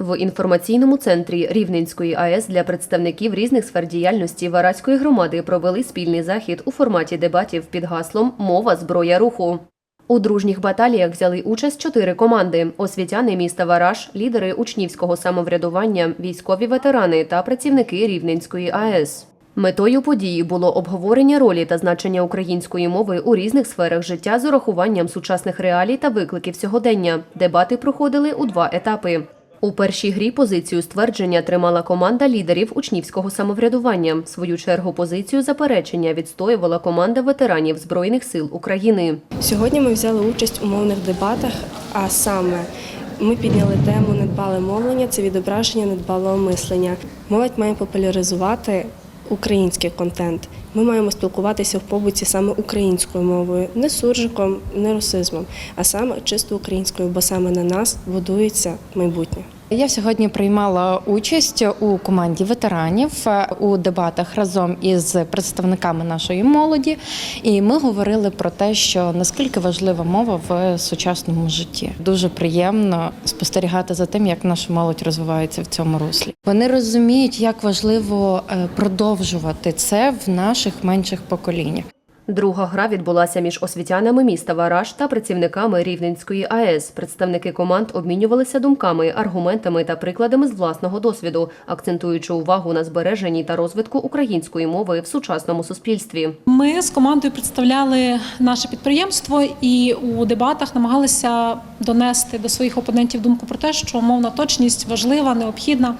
В інформаційному центрі Рівненської АЕС для представників різних сфер діяльності Вараської громади провели спільний захід у форматі дебатів під гаслом Мова зброя руху. У дружніх баталіях взяли участь чотири команди: освітяни міста Вараж, лідери учнівського самоврядування, військові ветерани та працівники Рівненської АЕС. Метою події було обговорення ролі та значення української мови у різних сферах життя з урахуванням сучасних реалій та викликів сьогодення. Дебати проходили у два етапи. У першій грі позицію ствердження тримала команда лідерів учнівського самоврядування. Свою чергу позицію заперечення відстоювала команда ветеранів Збройних сил України. Сьогодні ми взяли участь у мовних дебатах, а саме ми підняли тему недбале мовлення це відображення недбалого мислення. Молодь має популяризувати український контент. Ми маємо спілкуватися в побуті саме українською мовою, не суржиком, не русизмом, а саме чисто українською, бо саме на нас будується майбутнє. Я сьогодні приймала участь у команді ветеранів е, у дебатах разом із представниками нашої молоді, і ми говорили про те, що наскільки важлива мова в сучасному житті. Дуже приємно спостерігати за тим, як наша молодь розвивається в цьому руслі. Вони розуміють, як важливо е, продовжувати це в наших менших поколіннях. Друга гра відбулася між освітянами міста Вараж та працівниками Рівненської АЕС. Представники команд обмінювалися думками, аргументами та прикладами з власного досвіду, акцентуючи увагу на збереженні та розвитку української мови в сучасному суспільстві. Ми з командою представляли наше підприємство і у дебатах намагалися донести до своїх опонентів думку про те, що мовна точність важлива, необхідна.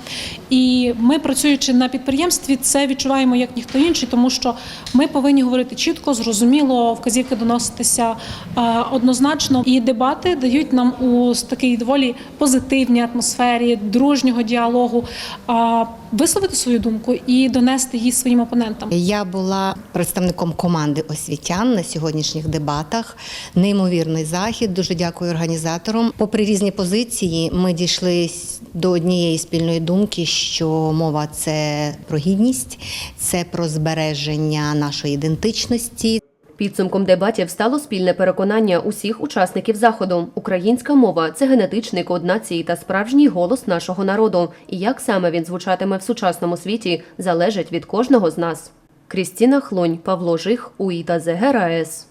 І ми, працюючи на підприємстві, це відчуваємо як ніхто інший, тому що ми повинні говорити чітко, зрозуміло, вказівки доноситися е, однозначно. І дебати дають нам у такій доволі позитивній атмосфері, дружнього діалогу е, висловити свою думку і донести її своїм опонентам. Я була представником команди освітян на сьогоднішніх дебатах. Неймовірний захід. Дуже дякую організаторам. Попри різні позиції, ми дійшли до однієї спільної думки, що мова це про гідність, це про збереження нашої ідентичності, Підсумком дебатів стало спільне переконання усіх учасників заходу. Українська мова це генетичний код нації та справжній голос нашого народу. І як саме він звучатиме в сучасному світі, залежить від кожного з нас. Крістіна Хлонь, Павло Жих, УІТА ЗГРАЕС.